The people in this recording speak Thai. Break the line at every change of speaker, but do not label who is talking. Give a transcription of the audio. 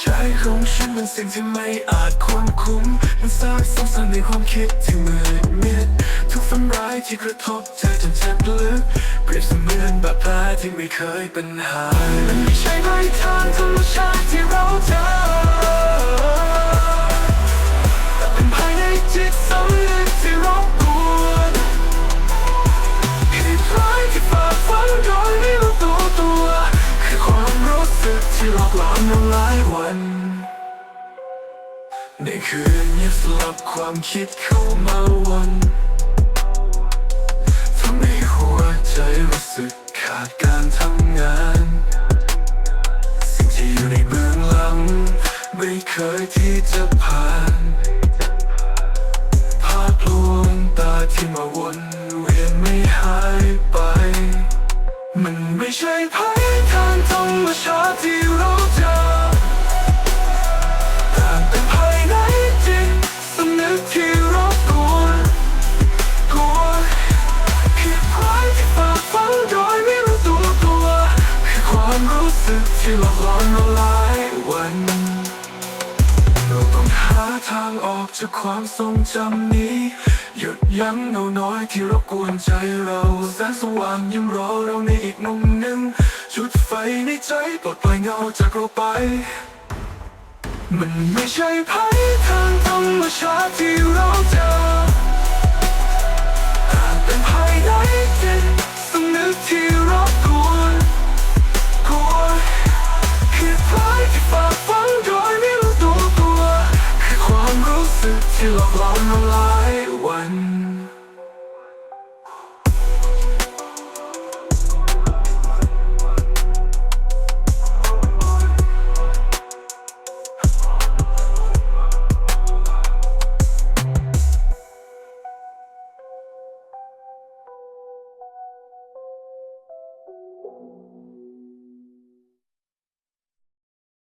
ใจของฉันเป็นสิ่งที่ไม่อาจควบคุม มันสร้างสงสารในความคิดที่เหมือดมิดทุกฝันร้ายที่กระทบเธอจนแทบลึกเปรียบเสมือนบาดแผลที่ไม่เคยเป็นหายมันไม่ใช่ไรทางธรรมชาติที่เราเจอ ลายวัน ในคืนเงียบสลับความคิดเข้ามาวนทำให้หัวใจรู้สึกขาดการทำงาน สิ่งที่อยู่ในเบื้องหลัง ไม่เคยที่จะผ่านภาพลวงตาที่มาวนเวียนไม่หายไป มันไม่ใช่ภาง ที่หลอกหลอนมาหลายวัน เราต้องหาทางออกจากความทรงจำนี้ หยุดยั้งเงาน้อยที่รบกวนใจเราแสงสว่างยังรอเราในอีกมุมหนึ่งจุดไฟในใจปลดปล่อยเงาจากเราไป มันไม่ใช่ภัยทางธรรมชาติที่ สึกที่ห